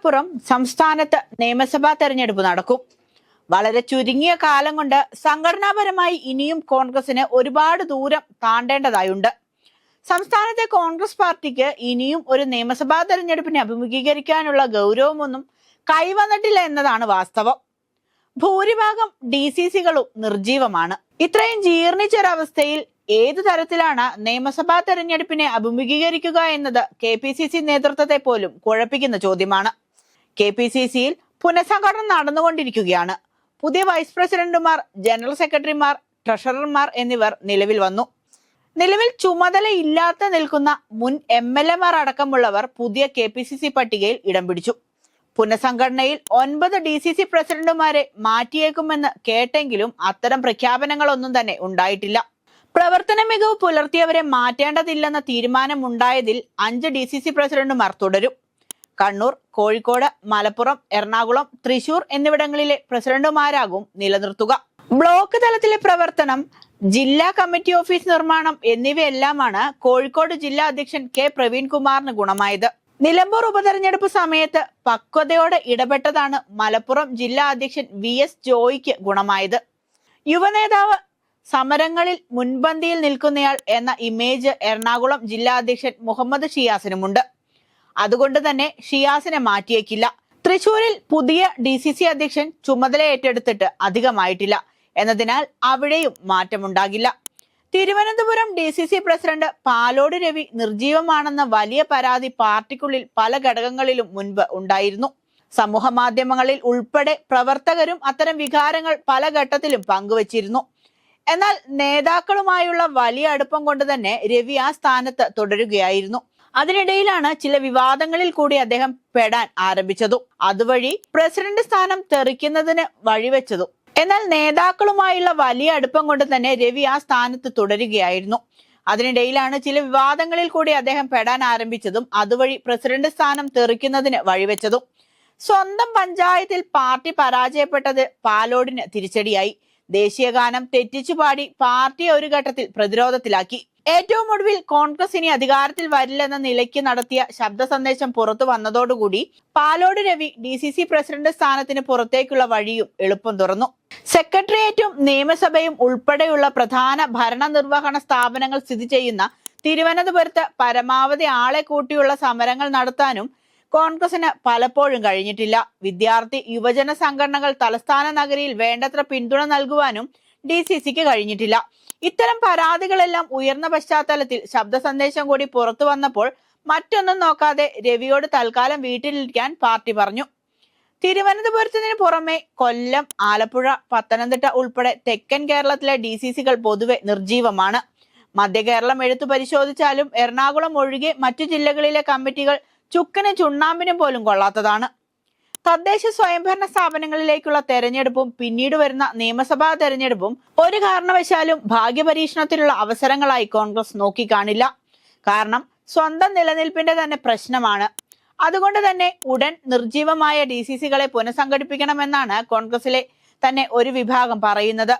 ഇതിനപ്പുറം സംസ്ഥാനത്ത് നിയമസഭാ തെരഞ്ഞെടുപ്പ് നടക്കും. വളരെ ചുരുങ്ങിയ കാലം കൊണ്ട് സംഘടനാപരമായി ഇനിയും കോൺഗ്രസിന് ഒരുപാട് ദൂരം താണ്ടേണ്ടതായുണ്ട്. സംസ്ഥാനത്തെ കോൺഗ്രസ് പാർട്ടിക്ക് ഇനിയും ഒരു നിയമസഭാ തെരഞ്ഞെടുപ്പിനെ അഭിമുഖീകരിക്കാനുള്ള ഗൗരവമൊന്നും കൈവന്നിട്ടില്ല എന്നതാണ് വാസ്തവം. ഭൂരിഭാഗം ഡി സി സികളും നിർജീവമാണ് ഇത്രയും ജീർണിച്ചൊരവസ്ഥയിൽ ഏത് തരത്തിലാണ് നിയമസഭാ തെരഞ്ഞെടുപ്പിനെ അഭിമുഖീകരിക്കുക എന്നത് കെ പി സി സി നേതൃത്വത്തെ പോലും കുഴപ്പിക്കുന്ന ചോദ്യമാണ്. കെ പി സി സിയിൽ പുനഃസംഘടന നടന്നുകൊണ്ടിരിക്കുകയാണ്. പുതിയ വൈസ് പ്രസിഡന്റുമാർ ജനറൽ സെക്രട്ടറിമാർ ട്രഷറർമാർ എന്നിവർ നിലവിൽ വന്നു. നിലവിൽ ചുമതലയില്ലാത്ത നിൽക്കുന്ന മുൻ എം എൽ എമാർ അടക്കമുള്ളവർ പുതിയ കെ പി സി സി പട്ടികയിൽ ഇടം പിടിച്ചു. പുനഃസംഘടനയിൽ ഒൻപത് ഡി സി സി പ്രസിഡന്റുമാരെ മാറ്റിയേക്കുമെന്ന് കേട്ടെങ്കിലും അത്തരം പ്രഖ്യാപനങ്ങളൊന്നും തന്നെ ഉണ്ടായിട്ടില്ല. പ്രവർത്തന മികവ് പുലർത്തിയവരെ മാറ്റേണ്ടതില്ലെന്ന തീരുമാനമുണ്ടായതിൽ അഞ്ച് ഡി സി സി പ്രസിഡന്റുമാർ തുടരും. കണ്ണൂർ കോഴിക്കോട് മലപ്പുറം എറണാകുളം തൃശൂർ എന്നിവിടങ്ങളിലെ പ്രസിഡന്റുമാരാകും നിലനിർത്തുക. ബ്ലോക്ക് തലത്തിലെ പ്രവർത്തനം ജില്ലാ കമ്മിറ്റി ഓഫീസ് നിർമ്മാണം എന്നിവയെല്ലാമാണ് കോഴിക്കോട് ജില്ലാ അധ്യക്ഷൻ കെ. പ്രവീൺകുമാറിന് ഗുണമായത്. നിലമ്പൂർ ഉപതെരഞ്ഞെടുപ്പ് സമയത്ത് പക്വതയോടെ ഇടപെട്ടതാണ് മലപ്പുറം ജില്ലാ അധ്യക്ഷൻ വി. എസ്. ജോയിക്ക് ഗുണമായത്. യുവനേതാവ് സമരങ്ങളിൽ മുൻപന്തിയിൽ നിൽക്കുന്നയാൾ എന്ന ഇമേജ് എറണാകുളം ജില്ലാ അധ്യക്ഷൻ മുഹമ്മദ് ഷിയാസിനുമുണ്ട്. അതുകൊണ്ട് തന്നെ ഷിയാസിനെ മാറ്റിയേക്കില്ല. തൃശൂരിൽ പുതിയ ഡി സി സി അധ്യക്ഷൻ ചുമതല ഏറ്റെടുത്തിട്ട് അധികമായിട്ടില്ല. എന്നതിനാൽ അവിടെയും മാറ്റമുണ്ടാകില്ല. Thiruvananthapuram D C C president Palode Ravi നിർജീവമാണെന്ന വലിയ പരാതി പാർട്ടിക്കുള്ളിൽ പല ഘടകങ്ങളിലും മുൻപ് ഉണ്ടായിരുന്നു. സമൂഹ മാധ്യമങ്ങളിൽ ഉൾപ്പെടെ പ്രവർത്തകരും അത്തരം വികാരങ്ങൾ പല ഘട്ടത്തിലും പങ്കുവച്ചിരുന്നു. എന്നാൽ നേതാക്കളുമായുള്ള വലിയ അടുപ്പം കൊണ്ട് തന്നെ രവി ആ സ്ഥാനത്ത് തുടരുകയായിരുന്നു. അതിനിടയിലാണ് ചില വിവാദങ്ങളിൽ കൂടി അദ്ദേഹം പെടാൻ ആരംഭിച്ചതും. അതുവഴി പ്രസിഡന്റ് സ്ഥാനം തെറിക്കുന്നതിന് വഴിവെച്ചതും. എന്നാൽ നേതാക്കളുമായുള്ള വലിയ അടുപ്പം കൊണ്ട് തന്നെ രവി ആ സ്ഥാനത്ത് തുടരുകയായിരുന്നു. അതിനിടയിലാണ് ചില വിവാദങ്ങളിൽ കൂടി അദ്ദേഹം പെടാൻ ആരംഭിച്ചതും അതുവഴി പ്രസിഡന്റ് സ്ഥാനം തെറിക്കുന്നതിന് വഴിവെച്ചതും. സ്വന്തം പഞ്ചായത്തിൽ പാർട്ടി പരാജയപ്പെട്ടത് പാലോടിന് തിരിച്ചടിയായി. ദേശീയഗാനം തെറ്റിച്ചു പാടി പാർട്ടിയെ ഒരു ഘട്ടത്തിൽ പ്രതിരോധത്തിലാക്കി. ഏറ്റവും ഒടുവിൽ കോൺഗ്രസ് ഇനി അധികാരത്തിൽ വരില്ലെന്ന നിലയ്ക്ക് നടത്തിയ ശബ്ദ സന്ദേശം പുറത്തു വന്നതോടുകൂടി Palode Ravi D C C president സ്ഥാനത്തിന് പുറത്തേക്കുള്ള വഴിയും എളുപ്പം തുറന്നു. സെക്രട്ടേറിയറ്റും നിയമസഭയും ഉൾപ്പെടെയുള്ള പ്രധാന ഭരണനിർവഹണ സ്ഥാപനങ്ങൾ സ്ഥിതി ചെയ്യുന്ന തിരുവനന്തപുരത്ത് പരമാവധി ആളെ കൂട്ടിയുള്ള സമരങ്ങൾ നടത്താനും കോൺഗ്രസിന് പലപ്പോഴും കഴിഞ്ഞിട്ടില്ല. വിദ്യാർത്ഥി യുവജന സംഘടനകൾ തലസ്ഥാന നഗരിയിൽ വേണ്ടത്ര പിന്തുണ നൽകുവാനും ഡി സി സിക്ക് കഴിഞ്ഞിട്ടില്ല. ഇത്തരം പരാതികളെല്ലാം ഉയർന്ന പശ്ചാത്തലത്തിൽ ശബ്ദ സന്ദേശം കൂടി പുറത്തു വന്നപ്പോൾ മറ്റൊന്നും നോക്കാതെ രവിയോട് തൽക്കാലം വീട്ടിലിരിക്കാൻ പാർട്ടി പറഞ്ഞു. തിരുവനന്തപുരത്തിന് പുറമെ കൊല്ലം ആലപ്പുഴ പത്തനംതിട്ട ഉൾപ്പെടെ തെക്കൻ കേരളത്തിലെ ഡി സി സികൾ പൊതുവെ നിർജീവമാണ് മധ്യ കേരളം പരിശോധിച്ചാലും എറണാകുളം ഒഴികെ മറ്റു ജില്ലകളിലെ കമ്മിറ്റികൾ ചുക്കിനും ചുണ്ണാമ്പിനും പോലും കൊള്ളാത്തതാണ്. തദ്ദേശ സ്വയംഭരണ സ്ഥാപനങ്ങളിലേക്കുള്ള തെരഞ്ഞെടുപ്പും പിന്നീട് വരുന്ന നിയമസഭാ തെരഞ്ഞെടുപ്പും ഒരു കാരണവശാലും ഭാഗ്യപരീക്ഷണത്തിലുള്ള അവസരങ്ങളായി കോൺഗ്രസ് നോക്കിക്കാണില്ല. കാരണം സ്വന്തം നിലനിൽപ്പിന്റെ തന്നെ പ്രശ്നമാണ്. അതുകൊണ്ട് തന്നെ ഉടൻ നിർജീവമായ ഡി സി സികളെ പുനഃസംഘടിപ്പിക്കണമെന്നാണ് കോൺഗ്രസിലെ തന്നെ ഒരു വിഭാഗം പറയുന്നത്.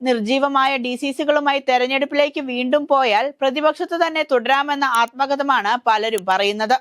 നിർജീവമായ ഡി സി സികളുമായി തെരഞ്ഞെടുപ്പിലേക്ക് വീണ്ടും പോയാൽ പ്രതിപക്ഷത്ത് തന്നെ തുടരാമെന്ന ആത്മകഥമാണ് പലരും പറയുന്നത്.